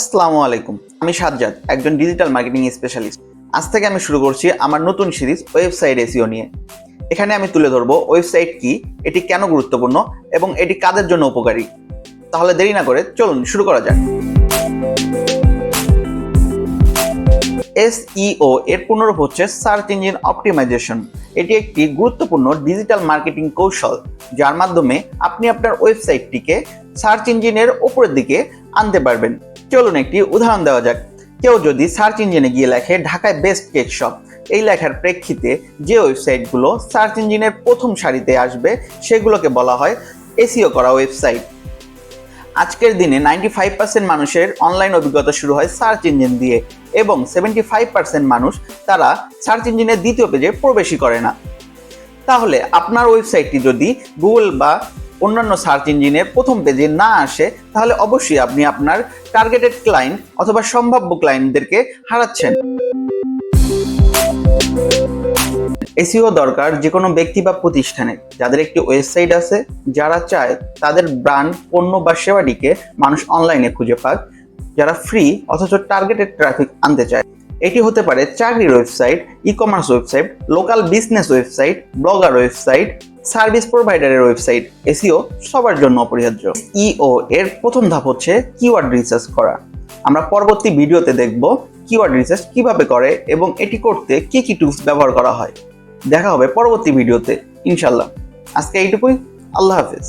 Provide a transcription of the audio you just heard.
আসসালামু আলাইকুম। আমি সাজ্জাদ, একজন ডিজিটাল মার্কেটিং স্পেশালিস্ট। আজ থেকে আমি শুরু করছি আমার নতুন সিরিজ ওয়েবসাইট এসিও নিয়ে। এখানে আমি তুলে ধরবো ওয়েবসাইট কি, এটি কেন গুরুত্বপূর্ণ এবং এটি কাদের জন্য উপকারী। তাহলে দেরি না করে চলুন শুরু করা যাক। এসইও এর পুনরূপ হচ্ছে সার্চ ইঞ্জিন অপটিমাইজেশন। এটি একটি গুরুত্বপূর্ণ ডিজিটাল মার্কেটিং কৌশল, যার মাধ্যমে আপনি আপনার ওয়েবসাইটটিকে সার্চ ইঞ্জিনের উপরের দিকে আনতে পারবেন। চলুন একটি উদাহরণ দেওয়া যাক। কেউ যদি সার্চ ইঞ্জিনে গিয়ে লেখে ঢাকায় বেস্ট কেক শপ এই লেখার প্রেক্ষিতে যে ওয়েবসাইটগুলো সার্চ ইঞ্জিনের প্রথম সারিতে আসবে, সেগুলোকে বলা হয় এসিও করা ওয়েবসাইট আজকের দিনে নাইনটি ফাইভ পার্সেন্ট মানুষের অনলাইন অভিজ্ঞতা শুরু হয় সার্চ ইঞ্জিন দিয়ে এবং সেভেন্টি ফাইভ পার্সেন্ট মানুষ তারা সার্চ ইঞ্জিনের দ্বিতীয় পেজে প্রবেশই করে না। তাহলে আপনার ওয়েবসাইটটি যদি গুগল বা অন্যান্য সার্চ ইঞ্জিনের প্রথম পেজে না আসে, তাহলে অবশ্যই আপনি আপনার টার্গেটেড ক্লায়েন্ট অথবা সম্ভাব্য ক্লায়েন্টদেরকে হারাচ্ছেন। এসিও দরকার যে কোনো ব্যক্তি বা প্রতিষ্ঠানে। যাদের একটি ওয়েবসাইট আছে, যারা চায় তাদের ব্র্যান্ড পণ্য বা সেবাটিকে মানুষ অনলাইনে খুঁজে পাক, যারা ফ্রি অথচ টার্গেটেড ট্রাফিক আনতে চায়। এটি হতে পারে চাকরির website e commerce website local business website blogger website service প্রোভাইডারের website SEO সবার জন্য অপরিহার্য। ইও এর প্রথম ধাপ হচ্ছে কিওয়ার্ড রিসার্চ করা। আমরা পরবর্তী ভিডিওতে দেখব কিওয়ার্ড রিসার্চ কীভাবে করে এবং এটি করতে কি কি টুলস ব্যবহার করা হয়। দেখা হবে পরবর্তী ভিডিওতে ইনশাল্লাহ আজকে এইটুকুই। আল্লাহ হাফিজ।